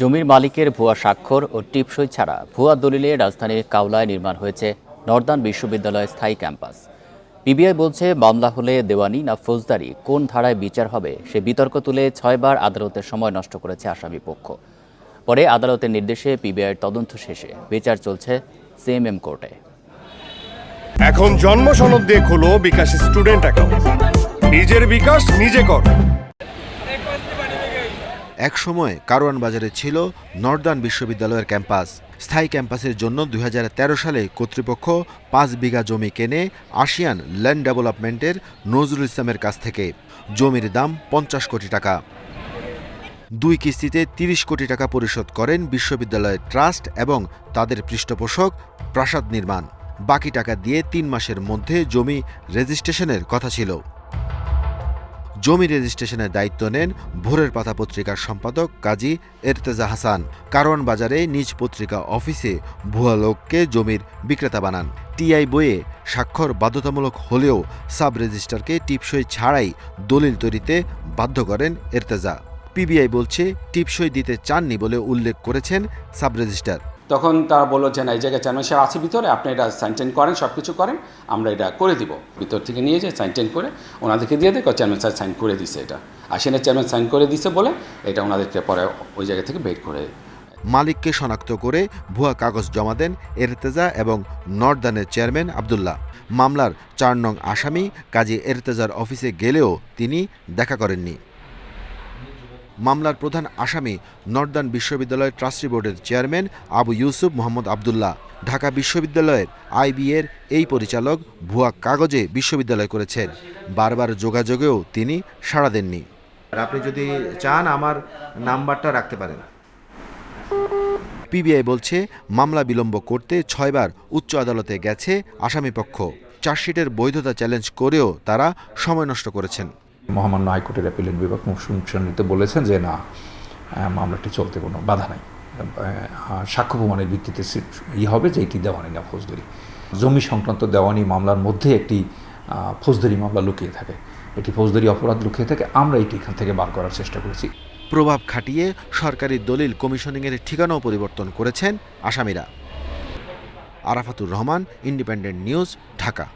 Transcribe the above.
জমির মালিকের ভুয়া স্বাক্ষর ও টিপসই ছাড়া ভুয়া দলিলে রাজধানীর কাউলায় নির্মাণ হয়েছে নর্দান বিশ্ববিদ্যালয়ের স্থায়ী ক্যাম্পাস। পিবিআই বলছে, মামলা হলে দেওয়ানি না ফৌজদারি, কোন ধারায় বিচার হবে সে বিতর্ক তুলে ছয়বার আদালতের সময় নষ্ট করেছে আসামি পক্ষ। পরে আদালতের নির্দেশে পিবিআইয়ের তদন্ত শেষে বিচার চলছে সিএমএম কোর্টে। এখন জন্ম সনদ দিয়ে খোলো বিকাশ স্টুডেন্ট অ্যাকাউন্ট। নিজের বিকাশ নিজে কর। এক সময় কারওয়ান বাজারে ছিল নর্দার্ন বিশ্ববিদ্যালয়ের ক্যাম্পাস। স্থায়ী ক্যাম্পাসের জন্য দুই হাজার তেরো সালে কর্তৃপক্ষ পাঁচ বিঘা জমি কেনে আসিয়ান ল্যান্ড ডেভেলপমেন্টের নজরুল ইসলামের কাছ থেকে। জমির দাম পঞ্চাশ কোটি টাকা। দুই কিস্তিতে তিরিশ কোটি টাকা পরিশোধ করেন বিশ্ববিদ্যালয়ের ট্রাস্ট এবং তাদের পৃষ্ঠপোষক প্রাসাদ নির্মাণ। বাকি টাকা দিয়ে তিন মাসের মধ্যে জমি রেজিস্ট্রেশনের কথা ছিল। জমি রেজিস্ট্রেশনের দায়িত্ব নেন ভোরের পাতা পত্রিকার সম্পাদক কাজী এরতেজা হাসান। কারওয়ান বাজারে নিজ পত্রিকা অফিসে ভুয়া লোককে জমির বিক্রেতা বানান। টিআই বইয়ে স্বাক্ষর বাধ্যতামূলক হলেও সাব রেজিস্ট্রারকে টিপসই ছাড়াই দলিল তৈরিতে বাধ্য করেন এরতেজা। পিবিআই বলছে, টিপসই দিতে চাননি বলে উল্লেখ করেছেন সাব রেজিস্ট্রার। তখন তারা বলল যে না, এই জায়গায় চেয়ারম্যান সাহেব আছে ভিতরে, আপনি এটা সাইন টেন করেন সব কিছু করেন, আমরা এটা করে দিব। ভিতর থেকে নিয়ে যাই সাইন টেন করে ওনাদেরকে দিয়ে দেয় চেয়ারম্যান স্যার সাইন করে দিছে এটা। আসেনের চেয়ারম্যান সাইন করে দিছে বলে এটা ওনাদেরকে পরে ওই জায়গা থেকে বের করে মালিককে শনাক্ত করে ভুয়া কাগজ জমা দেন এরতেজা এবং নর্দার্নের চেয়ারম্যান আবদুল্লাহ। মামলার চার নং আসামি কাজী এরতেজার অফিসে গেলেও তিনি দেখা করেননি। মামলার প্রধান আসামি নর্দার্ন বিশ্ববিদ্যালয়ের ট্রাস্টি বোর্ডের চেয়ারম্যান আবু ইউসুফ মোহাম্মদ আবদুল্লাহ। ঢাকা বিশ্ববিদ্যালয়ের আইবিএর এই পরিচালক ভুয়া কাগজে বিশ্ববিদ্যালয় করেছেন। বারবার যোগাযোগেও তিনি সাড়া দেননি। আর আপনি যদি চান আমার নাম্বারটা রাখতে পারেন। পিবিআই বলছে, মামলা বিলম্ব করতে ছয়বার উচ্চ আদালতে গেছে আসামিপক্ষ। চার্জশিটের বৈধতা চ্যালেঞ্জ করেও তারা সময় নষ্ট করেছেন। মহামান্য হাইকোর্টের অ্যাপিলেট বিভাগ শুনানিতে বলেছেন যে না মামলাটি চলতে কোনো বাধা নাই। সাক্ষ্য প্রমাণের ভিত্তিতে ই হবে যে এটি দেওয়ানি না ফৌজদারি। জমি সংক্রান্ত দেওয়ানি মামলার মধ্যে একটি ফৌজদারি মামলা লুকিয়ে থাকে। এটি ফৌজদারি অপরাধ লুকিয়ে থাকে। আমরা এটি এখান থেকে বার করার চেষ্টা করেছি। প্রভাব খাটিয়ে সরকারি দলিল কমিশনিংয়ের ঠিকানাও পরিবর্তন করেছেন আসামিরা। Arafatur Rahman, independent news, Dhaka.